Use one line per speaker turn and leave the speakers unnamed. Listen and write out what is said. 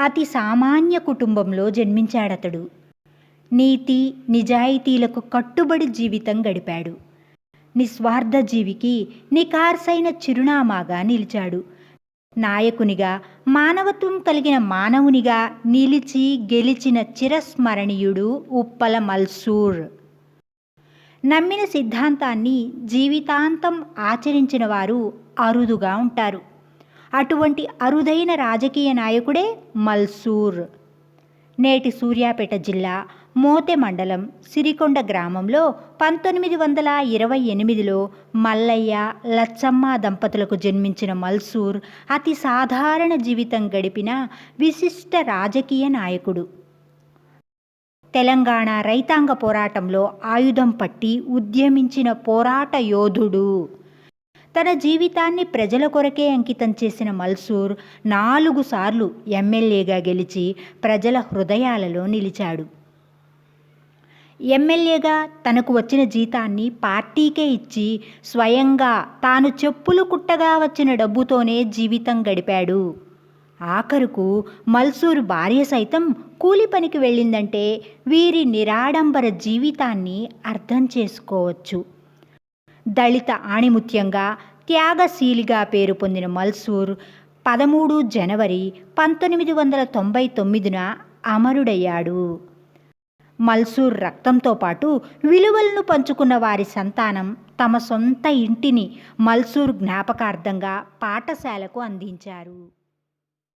అతి సామాన్య కుటుంబంలో జన్మించాడతడు. నీతి నిజాయితీలకు కట్టుబడి జీవితం గడిపాడు. నిస్వార్థ జీవికి నికార్సైన చిరునామాగా నిలిచాడు. నాయకునిగా మానవత్వం కలిగిన మానవునిగా నిలిచి గెలిచిన చిరస్మరణీయుడు ఉప్పల మల్సూర్. నమ్మిన సిద్ధాంతాన్ని జీవితాంతం ఆచరించిన వారు అరుదుగా ఉంటారు. అటువంటి అరుదైన రాజకీయ నాయకుడే మల్సూర్. నేటి సూర్యాపేట జిల్లా మోతె మండలం సిరికొండ గ్రామంలో పంతొమ్మిది వందల ఇరవై ఎనిమిదిలో మల్లయ్య లచ్చమ్మ దంపతులకు జన్మించిన మల్సూర్ అతి సాధారణ జీవితం గడిపిన విశిష్ట రాజకీయ నాయకుడు. తెలంగాణ రైతాంగ పోరాటంలో ఆయుధం పట్టి ఉద్యమించిన పోరాట యోధుడు. తన జీవితాన్ని ప్రజల కొరకే అంకితం చేసిన మల్సూర్ నాలుగు సార్లు ఎమ్మెల్యేగా గెలిచి ప్రజల హృదయాలలో నిలిచాడు. ఎమ్మెల్యేగా తనకు వచ్చిన జీతాన్ని పార్టీకే ఇచ్చి స్వయంగా తాను చెప్పులు కుట్టగా వచ్చిన డబ్బుతోనే జీవితం గడిపాడు. ఆఖరుకు మల్సూర్ భార్య సైతం కూలి పనికి వెళ్ళిందంటే వీరి నిరాడంబర జీవితాన్ని అర్థం చేసుకోవచ్చు. దళిత ఆణిముత్యంగా త్యాగశీలిగా పేరు పొందిన మల్సూర్ పదమూడు జనవరి పంతొమ్మిది వందల తొంభై తొమ్మిదిన అమరుడయ్యాడు. మల్సూర్ రక్తంతో పాటు విలువలను పంచుకున్న వారి సంతానం తమ సొంత ఇంటిని మల్సూర్ జ్ఞాపకార్థంగా పాఠశాలకు అందించారు.